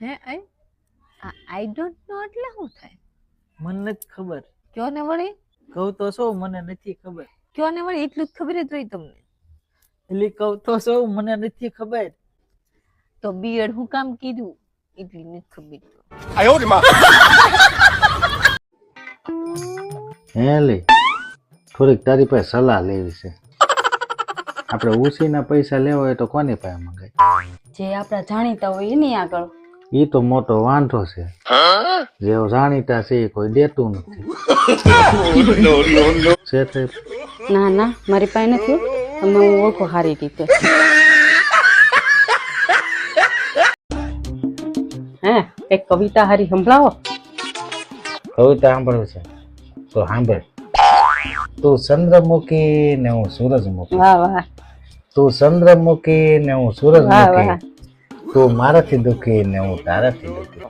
હે આઈ I don't know એટલે શું થાય? મને જ ખબર. કયો ને વળી? કહું તો છો મને નથી ખબર. કયો ને વળી? એટલું જ ખબર જ હોય તમને. એટલે કહું તો છો મને નથી ખબર. તો બીએડ હું કામ કીધું? એટલી નથી ખબર આયો રે માં. હે લે. થોડીક તારી પાસે સલાહ લેવી છે. આપણે ઉછીના પૈસા લેવા હોય તો કોની પાસે મંગાય? જે આપણા જાણીતા હોય એની આગળ. એ તો મોટો વાંધો છે. જેઓ જાણીતા છે એ કોઈ દેતું નથી. છે તે ના ના મારી પાસે નથી અમે હું ઓળખો સારી રીતે. હે એક કવિતા હારી સંભળાવો. કવિતા સાંભળવું છે. તો સાંભળ. તું ચંદ્રમુખી ને હું સૂરજમુખી. વાહ વાહ. તું ચંદ્રમુખી ને હું વાહ વાહ. સૂરજમુખી તું મારાથી દુઃખી ને હું તારાથી દુખી.